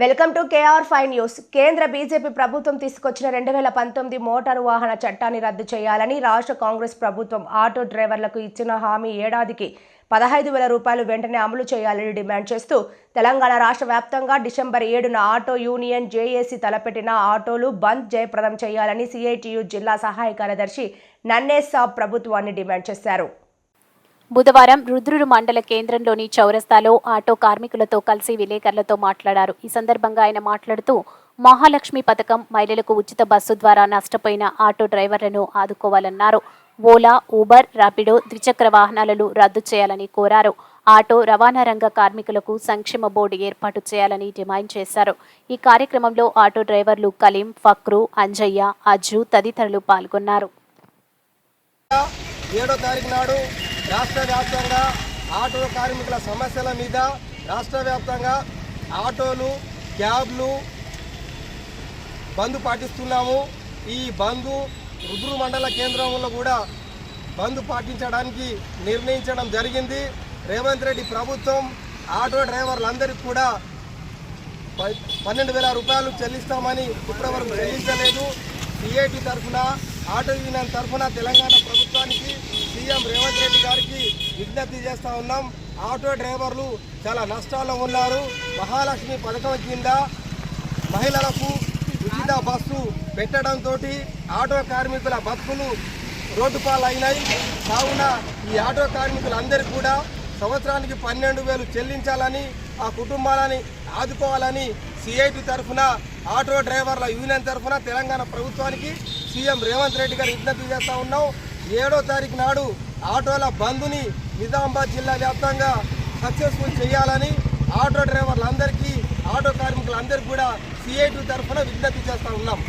Welcome to K R five news. కేంద్ర BJP ప్రభుత్వం తీసుకొచ్చిన రెండు వేల పంతొమ్మిది మోటారు వాహన చట్టాన్ని రద్దు చేయాలని రాష్ట్ర కాంగ్రెస్ ప్రభుత్వం ఆటో డ్రైవర్లకు ఇచ్చిన హామీ ఏడాదికి పదహైదు వేల రూపాయలు వెంటనే అమలు చేయాలని డిమాండ్ చేస్తూ తెలంగాణ రాష్ట్ర వ్యాప్తంగా డిసెంబర్ ఏడున ఆటో యూనియన్ జేఏసీ తలపెట్టిన ఆటోలు బంద్ జయప్రదం చేయాలని సిఐటియు జిల్లా సహాయ కార్యదర్శి నన్నేసాబ్ ప్రభుత్వాన్ని డిమాండ్ చేశారు. బుధవారం రుద్రుడు మండల కేంద్రంలోని చౌరస్తాలో ఆటో కార్మికులతో కలిసి విలేకరులతో మాట్లాడారు. ఈ సందర్భంగా ఆయన మాట్లాడుతూ మహాలక్ష్మి పథకం మహిళలకు ఉచిత బస్సు ద్వారా నష్టపోయిన ఆటో డ్రైవర్లను ఆదుకోవాలన్నారు. ఓలా ఊబర్ రాపిడో ద్విచక్ర వాహనాలను రద్దు చేయాలని కోరారు. ఆటో రవాణా రంగ కార్మికులకు సంక్షేమ బోర్డు ఏర్పాటు చేయాలని డిమాండ్ చేశారు. ఈ కార్యక్రమంలో ఆటో డ్రైవర్లు కలీం ఫక్రు అంజయ్య అజ్జు తదితరులు పాల్గొన్నారు. ఏడో తారీఖు నాడు రాష్ట్ర వ్యాప్తంగా ఆటో కార్మికుల సమస్యల మీద రాష్ట్ర వ్యాప్తంగా ఆటోలు క్యాబ్లు బంద్ పాటిస్తున్నాము. ఈ బంద్ రుద్రు మండల కేంద్రంలో కూడా బంద్ పాటించడానికి నిర్ణయించడం జరిగింది. రేవంత్ రెడ్డి ప్రభుత్వం ఆటో డ్రైవర్లందరికీ కూడా ప- పన్నెండు వేల రూపాయలు చెల్లిస్తామని ఇప్పటివరకు చెల్లించలేదు. సిఐటి తరఫున ఆటో యూనియన్ తరఫున తెలంగాణ ప్రభుత్వానికి సీఎం రేవంత్ రెడ్డి గారికి విజ్ఞప్తి చేస్తూ ఉన్నాం. ఆటో డ్రైవర్లు చాలా నష్టాల్లో ఉన్నారు. మహాలక్ష్మి పథకం కింద మహిళలకు ఉచిత బస్సు పెట్టడంతో ఆటో కార్మికుల బతుకులు రోడ్డు పాలైనాయి కావున ఈ ఆటో కార్మికులందరూ కూడా సంవత్సరానికి పన్నెండు వేలు చెల్లించాలని ఆ కుటుంబాలని ఆదుకోవాలని సిఐటి తరఫున ఆటో డ్రైవర్ల యూనియన్ తరఫున తెలంగాణ ప్రభుత్వానికి సీఎం రేవంత్ రెడ్డి గారు విజ్ఞప్తి చేస్తూ ఉన్నాం. ఏడో తారీఖు నాడు ఆటోల బంద్ని నిజామాబాద్ జిల్లా వ్యాప్తంగా సక్సెస్ఫుల్ చేయాలని ఆటో డ్రైవర్లందరికీ ఆటో కార్మికులందరికీ కూడా సిఐటి తరఫున విజ్ఞప్తి చేస్తూ ఉన్నాం.